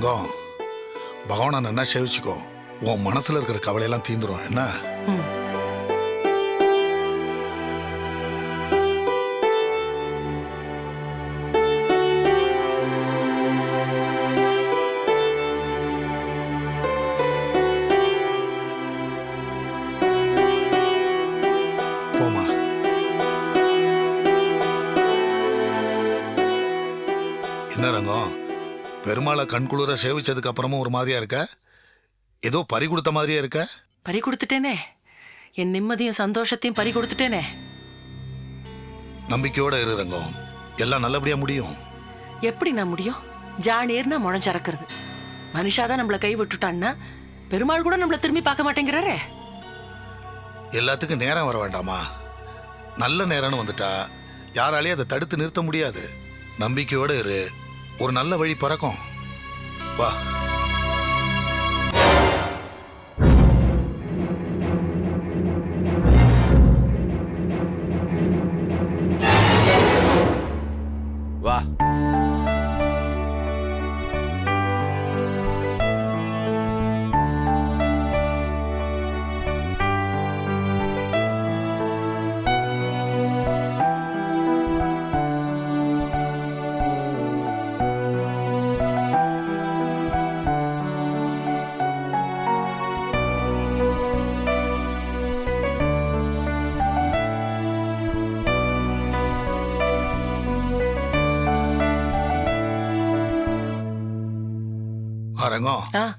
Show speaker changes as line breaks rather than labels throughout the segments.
ரங்கம் பகவானை நல்லா சேவிச்சுக்கோ உன் மனசுல இருக்கிற கவலையெல்லாம் தீந்துரும் என்ன கண்குளிர சேவிச்சதுக்கு அப்புறமும் ஒரு மாதிரியா இருக்க? ஏதோ பறி கொடுத்த மாதிரியே இருக்க?
பறி கொடுத்துட்டேனே. என் நிம்மதியும் சந்தோஷத்தையும் பறி கொடுத்துட்டேனே.
நம்பிக்கையோட இரு ரங்கம். எல்லாம் நல்லபடியா முடியும்.
எப்படி நான் முடியும்? ஜானீர்னா முளைஞ்சறக்கிறது மனுஷாதான் நம்மள கை விட்டுட்டான்னா பெருமாள் கூட நம்மள திரும்பி பார்க்க மாட்டேங்கிறாரே.
எல்லாத்துக்கும் நேரம் வர வேண்டாமா? நல்ல நேரம்னு வந்துட்டா யாராலையும் அதை தடுத்து நிறுத்த முடியாது. நம்பிக்கையோட இரு. ஒரு நல்ல வழி பிறக்கும். வா ஆ.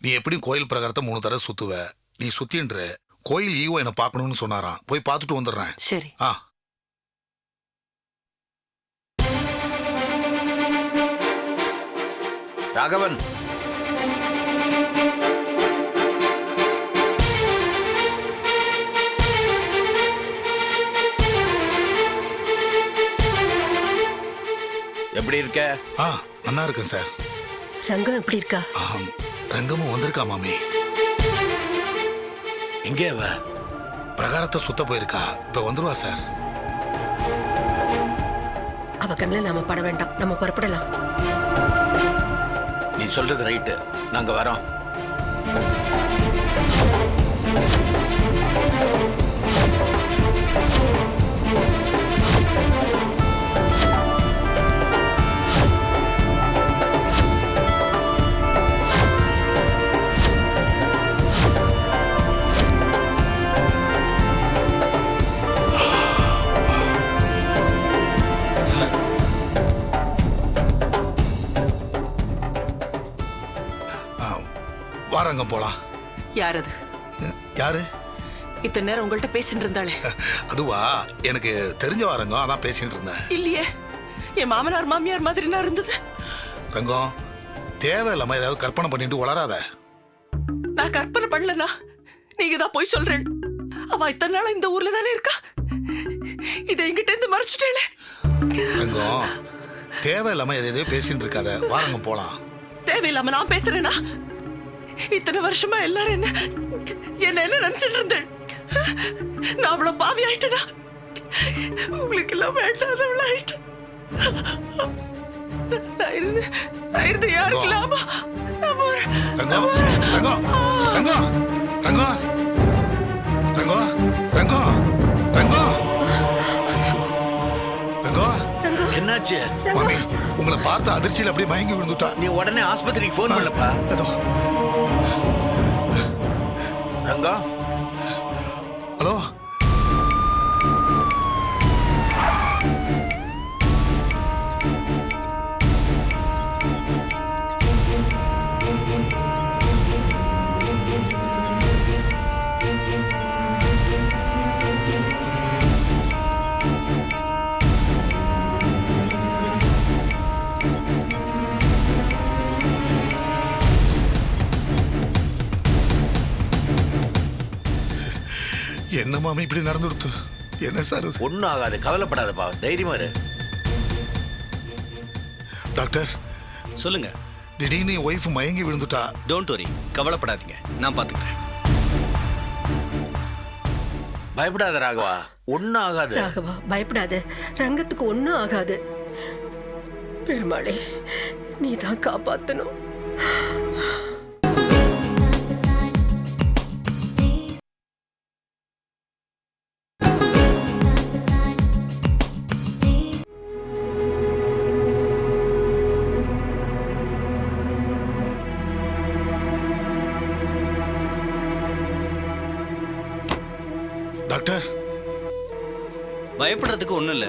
நீ எப்படியும் கோயில் பிரகாரத்தை மூணு தடவை சுத்துவ. நீ சுத்தின்ற கோயில் ஈவோ என்னை பார்க்கணும்னு சொன்னாராம். போய் பார்த்துட்டு வந்துடுறேன்.
சரி.
ஆ.
ராகவன். எப்படி இருக்க?
ஆ நல்லா இருக்கேன் சார்.
ரங்கம் எப்படி இருக்கா?
ஆம் ரங்கமும் வந்திருக்கா மாமி.
எங்கே அவ.
பிரகாரத்தை சுத்த போயிருக்கா. இப்ப வந்துருவா சார்.
அவ கண்ணில் நாம பட வேண்டாம். நம்ம புறப்படலாம்.
நீ சொல்றது ரைட்டு. நாங்க வரோம்.
ரங்கம் போலாம்
யார் அது
யாரு?
இத்தனை நேரம் உங்கள்கிட்ட பேசிட்டு இருந்தாளே.
அதுவா? எனக்கு தெரிஞ்ச வாரங்கம் அதான் பேசிட்டு இருந்தேன்.
இல்லையே. என் மாமனார் மாமியார் மாதிரி நான் இருந்தது.
ரங்கம் தேவையில்லாம ஏதாவது கற்பனை பண்ணிட்டு வளராத
நான் கற்பனை பண்ணலனா நீங்க தான் போய் சொல்றேன். அவ இத்தனை நாளா இந்த ஊர்ல தானே இருக்கா? இதை என்கிட்ட இருந்து மறைச்சிட்டேளே.
ரங்கம் தேவையில்லாம எதை எதையோ பேசிட்டு இருக்காத. வாரங்கம் போலாம்.
தேவையில்லாம நான் பேசுறேனா? இத்தனை வருஷமா எல்லாரும் என்ன என்ன என்ன நினைச்சிட்டு இருந்தேன்? நான் அவ்வளவு பாவி ஆயிட்டேனா? உங்களுக்கு எல்லாம் வேண்டாதவள ஆயிட்டேன். நான் இருந்து நான் இருந்து யாருக்கு லாபம்?
ரங்கம் ரங்கம் ரங்கம் ரங்கம் ரங்கம் ரங்கம் ஐயோ. ரங்கம்
என்னாச்சு?
மாமி உங்களை பார்த்த அதிர்ச்சியில் அப்படியே மயங்கி விழுந்துட்டா.
நீ உடனே ஆஸ்பத்திரிக்கு ஃபோன் பண்ணப்பா
அதோ
ரங்கா?
ஹலோ? மாமி இப்படி நடந்து கொடுத்து என்ன சார் இது?
ஒன்றும் ஆகாது கவலைப்படாதப்பா. தைரியமா இரு.
டாக்டர்.
சொல்லுங்க.
திடீர்னு என் ஒய்ஃப் மயங்கி விழுந்துட்டா.
டோன்ட் வரி கவலைப்படாதீங்க. நான் பார்த்துக்கிறேன்.
பயப்படாத ராகவா. ஒன்றும் ஆகாது
ராகவா பயப்படாத. ரங்கத்துக்கு ஒன்றும் ஆகாது பெருமாளே நீ தான் காப்பாத்தணும்.
டாக்டர்.
பயப்படுறதுக்கு ஒன்றும் இல்லை.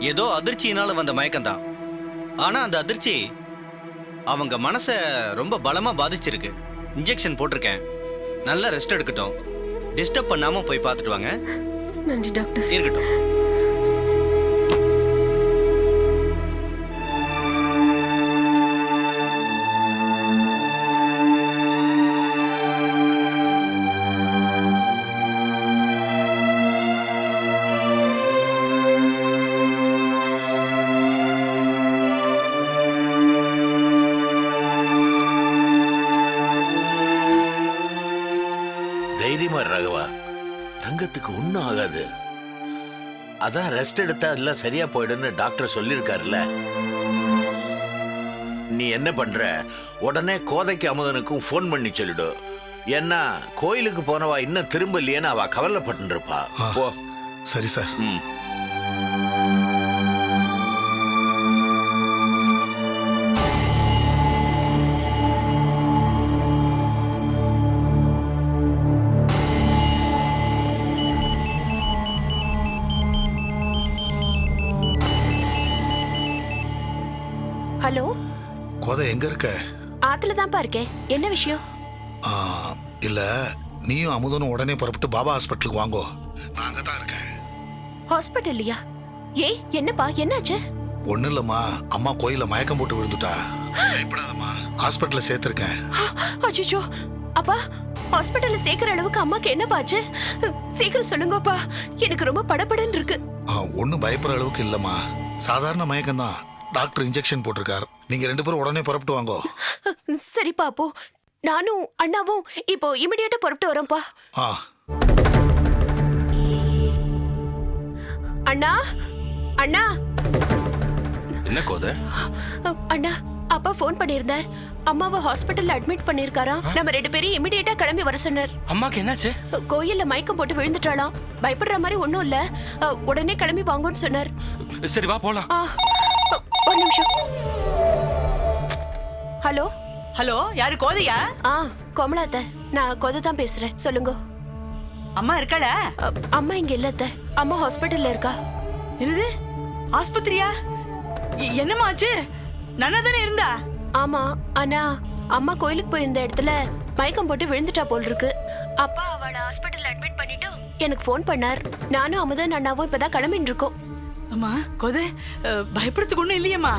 ஏதோ அதிர்ச்சியினால வந்த மயக்கம்தான். ஆனா அந்த அதிர்ச்சி அவங்க மனசை ரொம்ப பலமா பாதிச்சிருக்கு. இன்ஜெக்ஷன் போட்டிருக்கேன். நல்லா ரெஸ்ட் எடுக்கட்டும். டிஸ்டர்ப் பண்ணாம போய் பார்த்துட்டு வாங்க.
நன்றி டாக்டர்.
இருக்கட்டும்.
அதான் ரெஸ்ட் எடுத்தா எல்லாம் சரியா போயிடும்னு டாக்டர் சொல்லியிருக்காருல்ல. நீ என்ன பண்ற? உடனே கோதைக்கு அமுதனுக்கும் ஃபோன் பண்ணி சொல்லிடு. ஏன்னா கோயிலுக்கு போனவா இன்னும் திரும்பலையேன்னு அவ கவலைப்பட்டு இருப்பா
சரி சார்.
ம்.
இருக்க?
ஆத்துல தான்ப்பா இருக்கேன். என்ன விஷயம்?
இல்ல நீயும் அமுதனும் உடனே புறப்பட்டு பாபா ஹாஸ்பிட்டலுக்கு வாங்கோ. நான் அங்க தான் இருக்கேன்.
ஹாஸ்பிட்டல்லையா? ஏய் என்னப்பா என்னாச்சு?
ஒன்றும் இல்லைம்மா அம்மா கோயிலில் மயக்கம் போட்டு விழுந்துட்டா. பயப்படாதம்மா ஹாஸ்பிட்டலில் சேர்த்துருக்கேன்.
அச்சோ அப்பா ஹாஸ்பிட்டல்ல சேர்க்கிற அளவுக்கு அம்மாக்கு என்னப்பா ஆச்சு? சீக்கிரம் சொல்லுங்கப்பா. எனக்கு ரொம்ப படபடன்னு இருக்கு.
ஒன்றும் பயப்படுற அளவுக்கு இல்லைம்மா. சாதாரண மயக்கம் தான் டாக்டர் இன்ஜெக்ஷன் போட்டிருக்கார். நீங்கள் ரெண்டு பேரும் உடனே புறப்பட்டு வாங்கோ.
சரிப்பா அப்போ நானும் அண்ணாவும் இப்போ இமிடியேட்டா புறப்பட்டு வரோம்ப்பா.
ஆ.
அண்ணா அண்ணா.
என்ன கோத?
அண்ணா அப்பா ஃபோன் பண்ணியிருந்தார். அம்மாவை ஹாஸ்பிட்டல்ல அட்மிட் பண்ணிருக்காராம் நம்ம ரெண்டு பேரும் இமிடியேட்டா கிளம்பி வர சொன்னார்.
அம்மாக்கு என்னாச்சு?
கோயில்ல மயக்கம் போட்டு விழுந்துட்டாளாம். பயப்படுற மாதிரி ஒண்ணும் இல்ல. உடனே கிளம்பி வாங்கன்னு சொன்னார்.
சரி வா போலாம்.
ஹலோ?
ஹலோ யாரு கோதையா?
ஆ கோமலா அத்தை. நான் கொதை தான் பேசுறேன். சொல்லுங்க.
அம்மா இருக்காளா?
அம்மா இங்க இல்ல அத்தை. அம்மா ஹாஸ்பிட்டல்ல இருக்கா.
என்னது? ஆஸ்பத்திரியா? என்னம்மா ஆச்சு? நன்னா தானே இருந்தா?
ஆமா ஆனா அம்மா கோயிலுக்கு போயிருந்த இடத்துல மயக்கம் போட்டு விழுந்துட்டா போல் இருக்கு அப்பா அவளை ஹாஸ்பிட்டல்ல அட்மிட் பண்ணிட்டு எனக்கு ஃபோன் பண்ணார். நானும் அமுதன் அண்ணாவும் இப்பதான் கிளம்பின்னு இருக்கோம்
அம்மா கோதை பயப்படுறதுக்கு ஒண்ணும் இல்லையம்மா.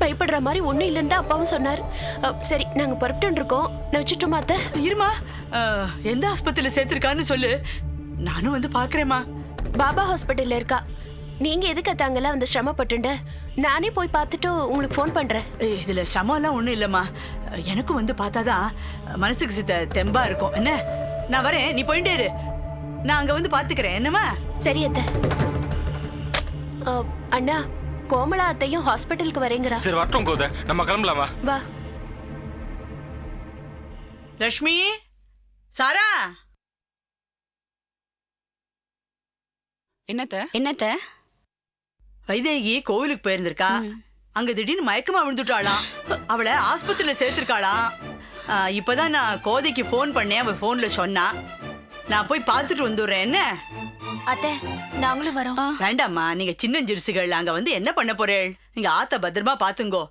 பயப்படுற மாதிரி ஒண்ணும் இல்லைன்னு தான் அப்பாவும் சொன்னார். சரி நாங்க புறப்பட்டு இருக்கோம். நான் வச்சுட்டுமா அத்தை?
இருமா எந்த ஆஸ்பத்திரியில சேர்த்திருக்கான்னு சொல்லு. நானும் வந்து பாக்குறேம்மா
பாபா ஹாஸ்பிட்டல்ல இருக்கா. நீங்க எதுக்கு அத்தாங்கெல்லாம் வந்து சிரமப்பட்டுண்டு? நானே போய் பார்த்துட்டு உங்களுக்கு ஃபோன் பண்றேன்.
ஏய், இதுல சமம்லாம் ஒண்ணும் இல்லம்மா. எனக்கும் வந்து பார்த்தாதான் மனசுக்கு சித்த தெம்பா இருக்கும். என்ன? நான் வரேன். நீ போயிட்டே நான் அங்க வந்து பாத்துக்கிறேன் என்னம்மா?
சரி அத்தை. அண்ணா கோமலா அத்தையும் ஹாஸ்பிட்டலுக்கு வரேங்கிறா.
சரி வரட்டும் கோத. நம்ம கிளம்பலாமா?
வா.
லக்ஷ்மி? சாரா?
என்னத்த?
என்னத்த?
வைதேகி கோவிலுக்கு போயிருந்திருக்கா. அங்க திடீர்னு மயக்கமா விழுந்துட்டாளாம் அவளை ஆஸ்பத்திரியில சேர்த்திருக்காளாம் இப்பதான் நான் கோதைக்கு ஃபோன் பண்ணேன் அவ ஃபோன்ல சொன்னா. நான் போய் பார்த்துட்டு வந்துடுறேன் என்ன?
அத்தை நாங்களும் வரோம்.
வேண்டாம்மா நீங்க சின்ன ஜிருசுகள் அங்க வந்து என்ன பண்ண போறேள்? நீங்க ஆத்த பத்திரமா பாத்துங்கோ.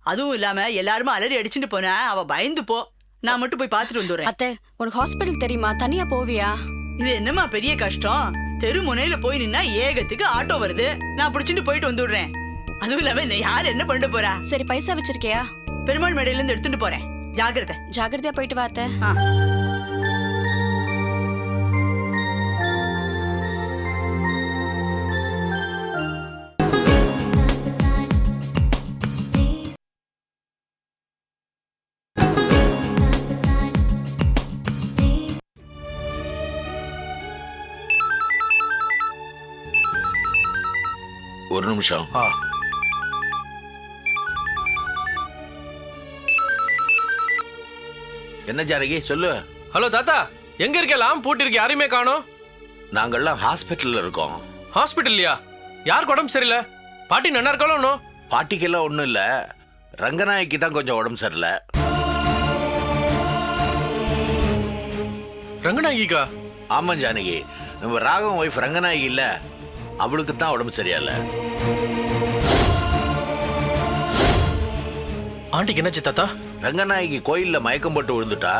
அதுவும் இல்லாம எல்லாருமே அலறி அடிச்சுட்டு போனா அவ பயந்து போ. நான் மட்டும் போய் பார்த்துட்டு வந்துடுறேன்.
அத்தை உனக்கு ஹாஸ்பிட்டல் தெரியுமா? தனியா போவியா?
இது என்னம்மா பெரிய கஷ்டம்? தெரு முனையில போய் நின்னா ஏகத்துக்கு ஆட்டோ வருது. நான் பிடிச்சிட்டு போயிட்டு வந்துடுறேன். அதுவும் இல்லாம என்ன யார் என்ன பண்ண போறா?
சரி பைசா வச்சிருக்கியா?
பெருமாள் மேடையில இருந்து எடுத்துட்டு போறேன். ஜாக்கிரதை.
ஜாகிரதையா போயிட்டு வா
நிமிஷம். என்ன ஜானகி சொல்லு.
ஹலோ தாத்தா எங்க இருக்கலாம்? பூட்டி இருக்கு யாரையுமே காணோம்?
நாங்கெல்லாம் ஹாஸ்பிட்டல்ல இருக்கோம்.
ஹாஸ்பிட்டல்லையா? யாருக்கு உடம்பு சரியில்லை? பாட்டி நல்லா இருக்காளோ இன்னும்?
பாட்டிக்கெல்லாம் ஒன்றும் இல்லை. ரங்கநாயகி தான் கொஞ்சம் உடம்பு சரியில்லை.
ரங்கநாயகிக்கா?
ஆமாம் ஜானகி. நம்ம ராகவன் ஒய்ஃப் ரங்கநாயகி இல்லை. அவளுக்கு தான் உடம்பு சரியில்லை
ஆண்டிக்கு என்னாச்சு தாத்தா?
ரங்கநாயகி கோயிலில் மயக்கம் போட்டு விழுந்துட்டா.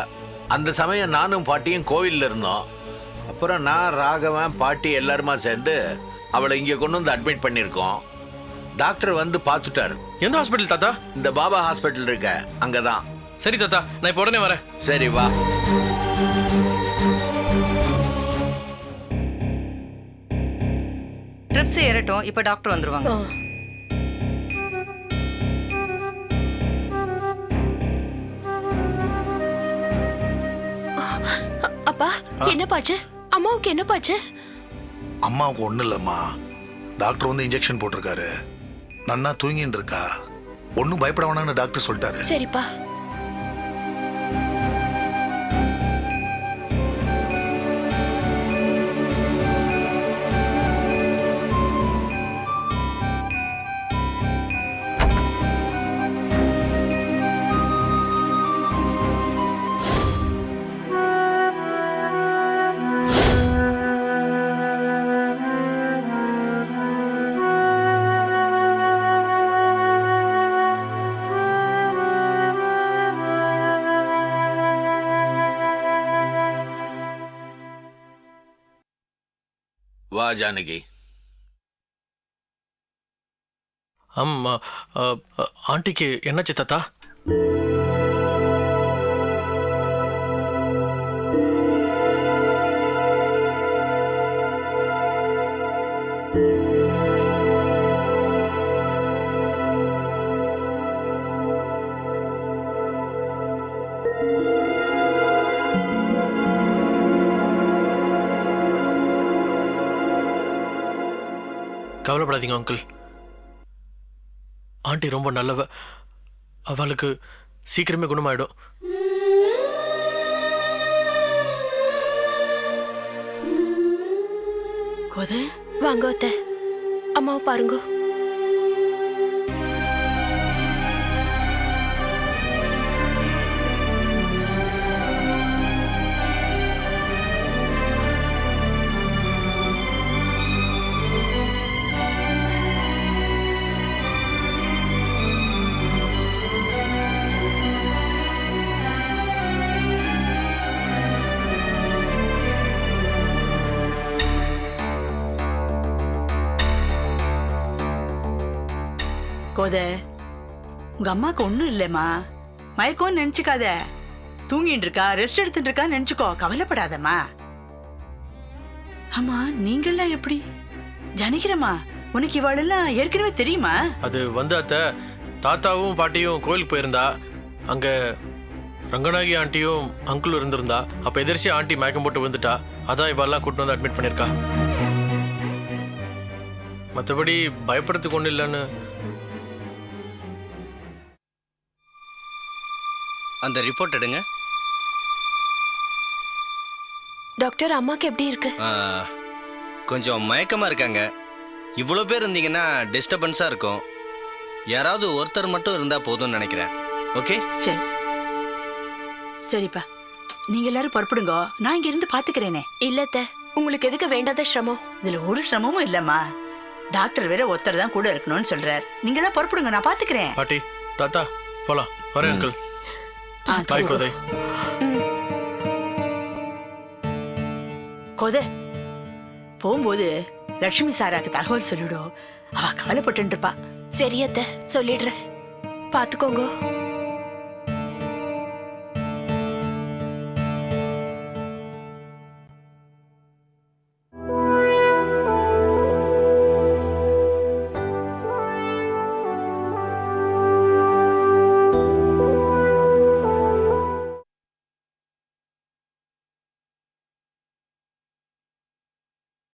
அந்த சமயம் நானும் பாட்டியும் கோவிலில் இருந்தோம். அப்புறம் நான் ராகவன் பாட்டி எல்லாருமா சேர்ந்து அவளை இங்கே கொண்டு வந்து அட்மிட் பண்ணியிருக்கோம். டாக்டர் வந்து பார்த்துட்டாரு.
எந்த ஹாஸ்பிட்டல் தாத்தா?
இந்த பாபா ஹாஸ்பிட்டல் இருக்க அங்கே தான்
சரி தாத்தா நான் இப்போ உடனே வரேன்.
சரி வா.
ட்ரிப்ஸ் ஏறட்டும் இப்போ டாக்டர் வந்துருவாங்க.
அப்பா என்னப்பாச்சு? அம்மாவுக்கு என்னப்பாச்சு?
அம்மாவுக்கு ஒன்றும் இல்லைம்மா. டாக்டர் வந்து இன்ஜெக்ஷன் போட்டிருக்காரு. நன்னா தூங்கின்னு இருக்கா. ஒன்றும் பயப்பட வேணாம்னு டாக்டர் சொல்லிட்டாரு.
சரிப்பா.
ஜானகி
ஆமா ஆண்டிக்கு என்னாச்சு தாத்தா? கவலைப்படாதீங்க அங்கிள் ஆண்டி ரொம்ப நல்லவ. அவளுக்கு சீக்கிரமே குணமாயிடும்.
கோதை வாங்க அம்மாவை பாருங்க.
கோதை உங்க அம்மாக்கு ஒண்ணும் இல்லைம்மா. மயக்கம்னு நினைச்சுக்காத. தூங்கிட்டு இருக்கா ரெஸ்ட் எடுத்துட்டு இருக்கான்னு நினைச்சுக்கோ கவலைப்படாதம்மா. ஆமா நீங்கெல்லாம் எப்படி? ஜானகிரம்மா உனக்கு இவாளெல்லாம் ஏற்கனவே தெரியுமா?
அது வந்து தாத்தாவும் பாட்டியும் கோயிலுக்கு போயிருந்தா. அங்க ரங்கநாயகி ஆண்டியும் அங்கிளும் இருந்திருந்தா. அப்ப எதிர்ச்சி ஆண்டி மயக்கம் போட்டு வந்துட்டா அதான் இவாளெல்லாம் கூட்டு வந்து அட்மிட் பண்ணியிருக்கா. மற்றபடி பயப்படுறதுக்கு ஒன்றும் இல்லைன்னு
அந்த ரிப்போர்ட் எடுங்க.
டாக்டர் அம்மாக்கு எப்படி இருக்கு?
கொஞ்சம் மயக்கமாக இருக்காங்க. இவ்வளோ பேர் இருந்தீங்கன்னா டிஸ்டர்பன்ஸாக இருக்கும். யாராவது ஒருத்தர் மட்டும் இருந்தால் போதும்னு நினைக்கிறேன். ஓகே?
சரி. சரிப்பா. நீங்க எல்லாரும் புறப்படுங்க. நான் இங்க இருந்து பாத்துக்கிறேனே.
இல்ல அத்தை. உங்களுக்கு எதுக்கு வேண்டாத சிரமம்?
இதுல ஒரு சிரமமும் இல்லம்மா. டாக்டர் வேற ஒருத்தர் தான் கூட இருக்கணும்னு சொல்றார். நீங்க எல்லாம் புறப்படுங்க நான் பாத்துக்கிறேன்.
பாட்டி தாத்தா போலாம். வரேன் அங்கிள் பாய்
சரி.
கோதை.
கோதை போகும்போது லட்சுமி சாராக்கு தகவல் சொல்லிடும் அவ கவலைப்பட்டு இருப்பா
சரி அத்தை சொல்லிடுறேன். பாத்துக்கோங்க